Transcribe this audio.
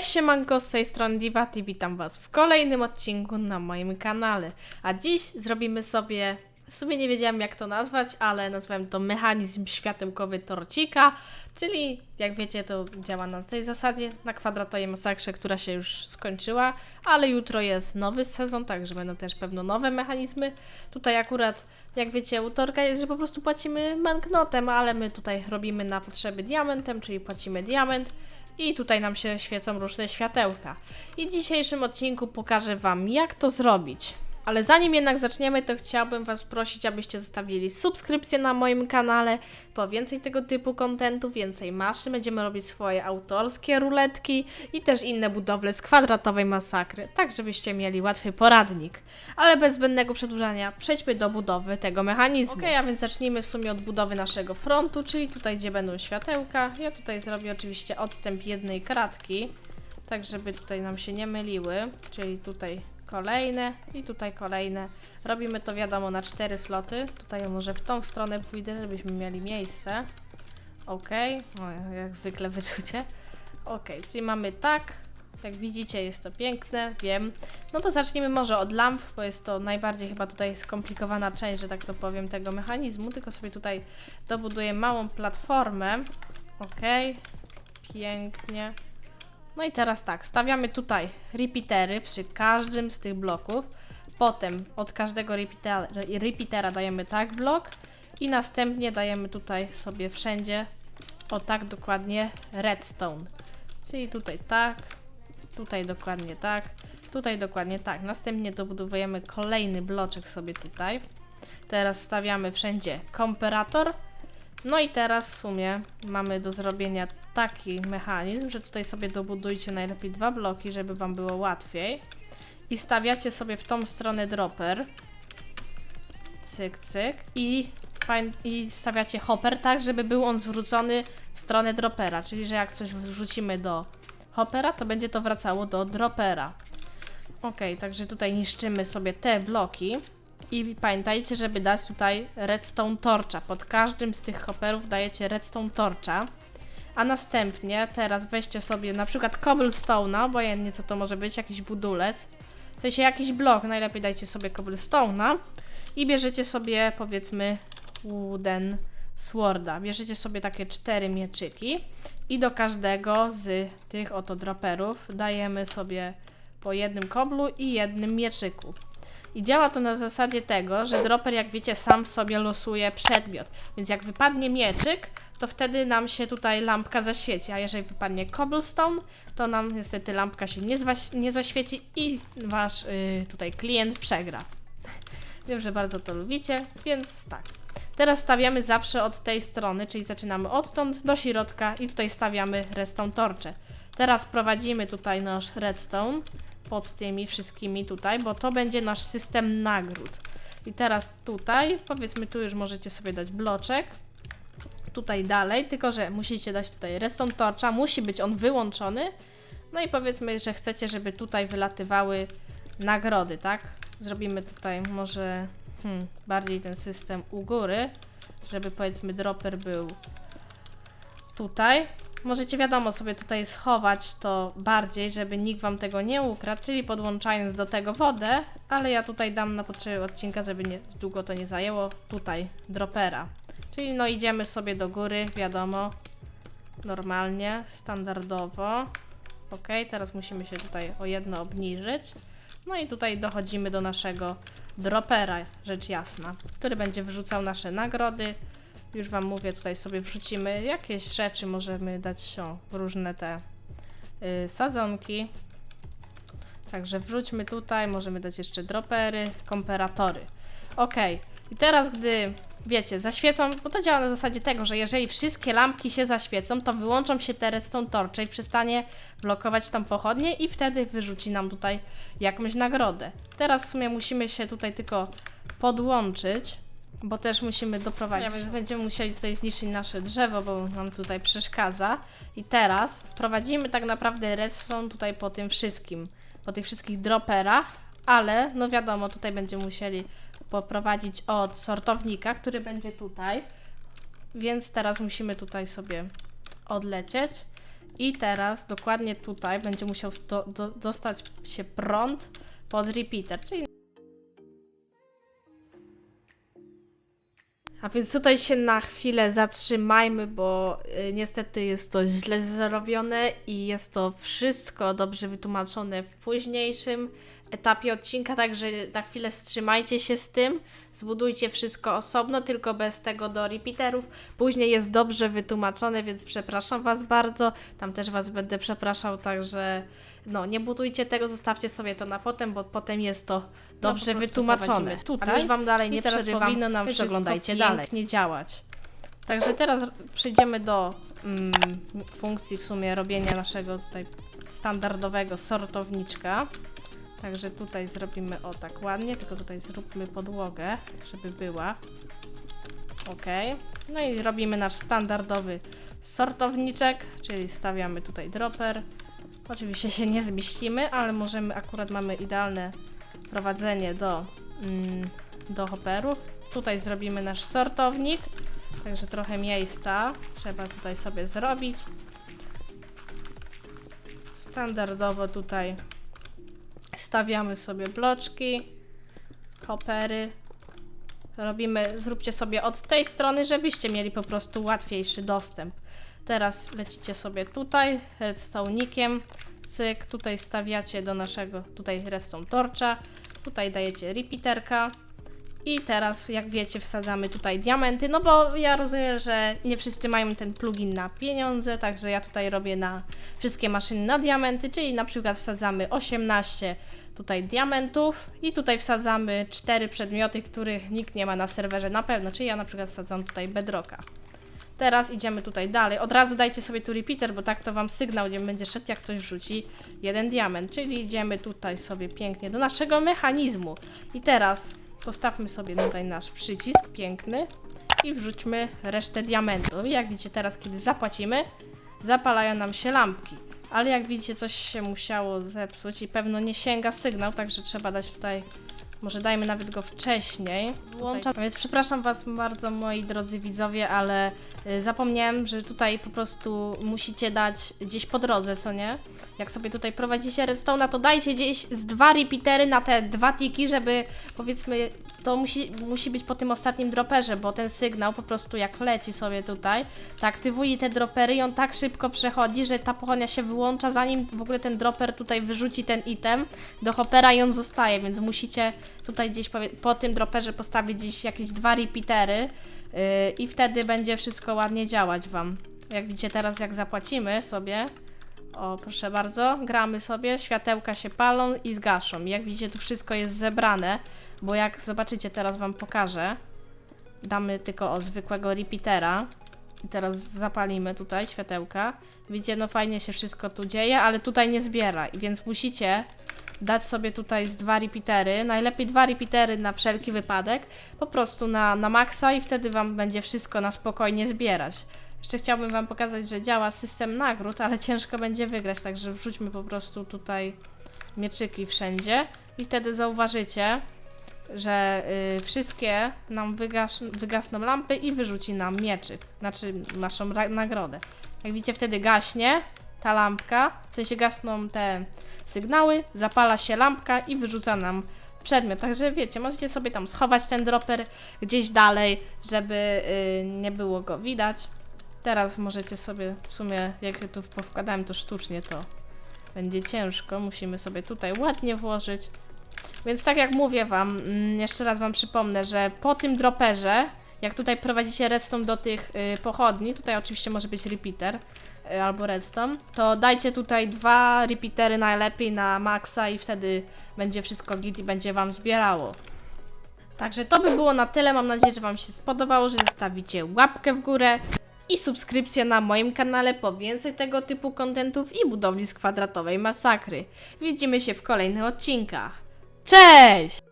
Cześć, siemanko, z tej strony Divat i witam Was w kolejnym odcinku na moim kanale. A dziś zrobimy sobie, w sumie nie wiedziałam jak to nazwać, ale nazwałem to mechanizm światełkowy torcika, czyli jak wiecie to działa na tej zasadzie, na kwadratowej masakrze, która się już skończyła, ale jutro jest nowy sezon, także będą też pewno nowe mechanizmy. Tutaj akurat, jak wiecie, utorka jest, że po prostu płacimy banknotem, ale my tutaj robimy na potrzeby diamentem, czyli płacimy diament i tutaj nam się świecą różne światełka. I w dzisiejszym odcinku pokażę Wam, jak to zrobić. Ale zanim jednak zaczniemy, to chciałbym Was prosić, abyście zostawili subskrypcję na moim kanale, po więcej tego typu kontentu, więcej maszyn, będziemy robić swoje autorskie ruletki i też inne budowle z kwadratowej masakry, tak żebyście mieli łatwy poradnik. Ale bez zbędnego przedłużania, przejdźmy do budowy tego mechanizmu. Ok, a więc zacznijmy w sumie od budowy naszego frontu, czyli tutaj, gdzie będą światełka. Ja tutaj zrobię oczywiście odstęp jednej kratki, tak żeby tutaj nam się nie myliły, czyli tutaj kolejne i tutaj kolejne. Robimy to wiadomo na cztery sloty. Tutaj może w tą stronę pójdę, żebyśmy mieli miejsce. Ok, o, jak zwykle wyczucie. Ok, czyli mamy tak. Jak widzicie jest to piękne, wiem. No to zacznijmy może od lamp, bo jest to najbardziej chyba tutaj skomplikowana część, że tak to powiem, tego mechanizmu. Tylko sobie tutaj dobuduję małą platformę. Ok, pięknie. No i teraz tak, stawiamy tutaj repeatery przy każdym z tych bloków. Potem od każdego repeatera, dajemy tak blok i następnie dajemy tutaj sobie wszędzie o tak dokładnie redstone. Czyli tutaj tak, tutaj dokładnie tak, tutaj dokładnie tak. Następnie dobudowujemy kolejny bloczek sobie tutaj. Teraz stawiamy wszędzie komparator. No i teraz w sumie mamy do zrobienia taki mechanizm, że tutaj sobie dobudujcie najlepiej dwa bloki, żeby Wam było łatwiej. I stawiacie sobie w tą stronę dropper. Cyk, cyk. I, i stawiacie hopper tak, żeby był on zwrócony w stronę dropera. Czyli, że jak coś wrzucimy do hoppera, to będzie to wracało do dropera. Ok, także tutaj niszczymy sobie te bloki. I pamiętajcie, żeby dać tutaj redstone torcha. Pod każdym z tych hopperów dajecie redstone torcha. A następnie teraz weźcie sobie na przykład cobblestone'a, obojętnie co to może być, jakiś budulec. W sensie jakiś blok, najlepiej dajcie sobie cobblestone'a i bierzecie sobie powiedzmy wooden sworda. Bierzecie sobie takie cztery mieczyki i do każdego z tych oto droperów dajemy sobie po jednym koblu i jednym mieczyku. I działa to na zasadzie tego, że dropper, jak wiecie, sam w sobie losuje przedmiot. Więc jak wypadnie mieczyk, to wtedy nam się tutaj lampka zaświeci, a jeżeli wypadnie cobblestone, to nam niestety lampka się nie, nie zaświeci i wasz yy, tutaj klient przegra. Wiem, że bardzo to lubicie, więc tak. Teraz stawiamy zawsze od tej strony, czyli zaczynamy odtąd do środka i tutaj stawiamy redstone torcze. Teraz prowadzimy tutaj nasz redstone pod tymi wszystkimi tutaj, bo to będzie nasz system nagród. I teraz tutaj, powiedzmy tu już możecie sobie dać bloczek, tutaj dalej, tylko że musicie dać tutaj redstone torcha, musi być on wyłączony. No i powiedzmy, że chcecie, żeby tutaj wylatywały nagrody, tak? Zrobimy tutaj może hmm, bardziej ten system u góry, żeby powiedzmy dropper był tutaj. Możecie wiadomo sobie tutaj schować to bardziej, żeby nikt wam tego nie ukradł, czyli podłączając do tego wodę, ale ja tutaj dam na potrzeby odcinka, żeby nie, długo to nie zajęło, tutaj dropera. Czyli no idziemy sobie do góry, wiadomo, normalnie, standardowo. Ok, teraz musimy się tutaj o jedno obniżyć. No i tutaj dochodzimy do naszego dropera, rzecz jasna, który będzie wrzucał nasze nagrody. Już Wam mówię, tutaj sobie wrzucimy jakieś rzeczy, możemy dać o, różne te yy, sadzonki. Także wróćmy tutaj, możemy dać jeszcze dropery, komperatory. Ok, i teraz gdy wiecie, zaświecą, bo to działa na zasadzie tego, że jeżeli wszystkie lampki się zaświecą, to wyłączą się te redstone torcze i przestanie blokować tam pochodnie i wtedy wyrzuci nam tutaj jakąś nagrodę. Teraz w sumie musimy się tutaj tylko podłączyć, bo też musimy doprowadzić. Ja więc będziemy musieli tutaj zniszczyć nasze drzewo, bo nam tutaj przeszkadza. I teraz prowadzimy tak naprawdę redstone tutaj po tym wszystkim, po tych wszystkich droperach, ale no wiadomo, tutaj będziemy musieli poprowadzić od sortownika, który będzie tutaj. Więc teraz musimy tutaj sobie odlecieć I teraz dokładnie tutaj będzie musiał sto- do, dostać się prąd pod repeater, czyli A więc tutaj się na chwilę zatrzymajmy, bo y, niestety jest to źle zrobione i jest to wszystko dobrze wytłumaczone w późniejszym etapie odcinka, także na chwilę wstrzymajcie się z tym, zbudujcie wszystko osobno, tylko bez tego do repeaterów. Później jest dobrze wytłumaczone, więc przepraszam Was bardzo, tam też Was będę przepraszał, także no nie budujcie tego, zostawcie sobie to na potem, bo potem jest to dobrze po prostu wytłumaczone. Tutaj tutaj już Wam dalej i nie teraz przerywam, powinno nam pięknie dalej. działać. Także teraz przejdziemy do mm, funkcji w sumie robienia naszego tutaj standardowego sortowniczka. Także tutaj zrobimy o tak ładnie, tylko tutaj zróbmy podłogę, żeby była. Ok. No i robimy nasz standardowy sortowniczek, czyli stawiamy tutaj dropper. Oczywiście się nie zmieścimy, ale możemy, akurat mamy idealne prowadzenie do, mm, do hopperów. Tutaj zrobimy nasz sortownik, także trochę miejsca trzeba tutaj sobie zrobić. Standardowo tutaj stawiamy sobie bloczki, hoppery. Robimy, zróbcie sobie od tej strony, żebyście mieli po prostu łatwiejszy dostęp. Teraz lecicie sobie tutaj redstone'ikiem, cyk, tutaj stawiacie do naszego, tutaj redstone torcha, tutaj dajecie repeaterka i teraz, jak wiecie, wsadzamy tutaj diamenty, no bo ja rozumiem, że nie wszyscy mają ten plugin na pieniądze, także ja tutaj robię na wszystkie maszyny na diamenty, czyli na przykład wsadzamy 18 tutaj diamentów i tutaj wsadzamy 4 przedmioty, których nikt nie ma na serwerze na pewno, czyli ja na przykład wsadzam tutaj bedrocka. Teraz idziemy tutaj dalej. Od razu dajcie sobie tu repeater, bo tak to wam sygnał nie będzie szedł, jak ktoś wrzuci jeden diament. Czyli idziemy tutaj sobie pięknie do naszego mechanizmu. I teraz postawmy sobie tutaj nasz przycisk piękny i wrzućmy resztę diamentów. I jak widzicie teraz, kiedy zapłacimy, zapalają nam się lampki. Ale jak widzicie, coś się musiało zepsuć i pewno nie sięga sygnał, także trzeba dać tutaj może dajmy nawet go wcześniej. Włączam. Więc przepraszam Was bardzo, moi drodzy widzowie, ale y, zapomniałem, że tutaj po prostu musicie dać gdzieś po drodze, co nie? Jak sobie tutaj prowadzicie redstone'a, to dajcie gdzieś z dwa repeatery na te dwa tiki, żeby powiedzmy to musi, musi być po tym ostatnim droperze, bo ten sygnał po prostu jak leci sobie tutaj, to aktywuje te dropery i on tak szybko przechodzi, że ta pochodnia się wyłącza, zanim w ogóle ten dropper tutaj wyrzuci ten item do hopera i on zostaje, więc musicie tutaj gdzieś powie- po tym droperze postawić gdzieś jakieś dwa repeatery yy, i wtedy będzie wszystko ładnie działać Wam. Jak widzicie teraz, jak zapłacimy sobie, o, proszę bardzo, gramy sobie, światełka się palą i zgaszą. Jak widzicie, tu wszystko jest zebrane, bo jak zobaczycie, teraz Wam pokażę. Damy tylko o zwykłego repeatera. I teraz zapalimy tutaj światełka. Widzicie, no fajnie się wszystko tu dzieje, ale tutaj nie zbiera. Więc musicie dać sobie tutaj z dwa repeatery. Najlepiej dwa repeatery na wszelki wypadek. Po prostu na, na maksa i wtedy Wam będzie wszystko na spokojnie zbierać. Jeszcze chciałbym Wam pokazać, że działa system nagród, ale ciężko będzie wygrać, także wrzućmy po prostu tutaj mieczyki wszędzie i wtedy zauważycie, że y, wszystkie nam wygas wygasną lampy i wyrzuci nam mieczyk, znaczy naszą nagrodę. Jak widzicie, wtedy gaśnie ta lampka, w sensie gasną te sygnały, zapala się lampka i wyrzuca nam przedmiot. Także wiecie, możecie sobie tam schować ten dropper gdzieś dalej, żeby y, nie było go widać. Teraz możecie sobie, w sumie jak ja tu powkładałem to sztucznie, to będzie ciężko. Musimy sobie tutaj ładnie włożyć. Więc tak jak mówię Wam, mm, jeszcze raz Wam przypomnę, że po tym droperze, jak tutaj prowadzicie redstone do tych y, pochodni, tutaj oczywiście może być repeater albo redstone, to dajcie tutaj dwa repeatery najlepiej na maksa i wtedy będzie wszystko git i będzie Wam zbierało. Także to by było na tyle. Mam nadzieję, że Wam się spodobało, że zostawicie łapkę w górę i subskrypcję na moim kanale po więcej tego typu kontentów i budowli z kwadratowej masakry. Widzimy się w kolejnych odcinkach. Cześć!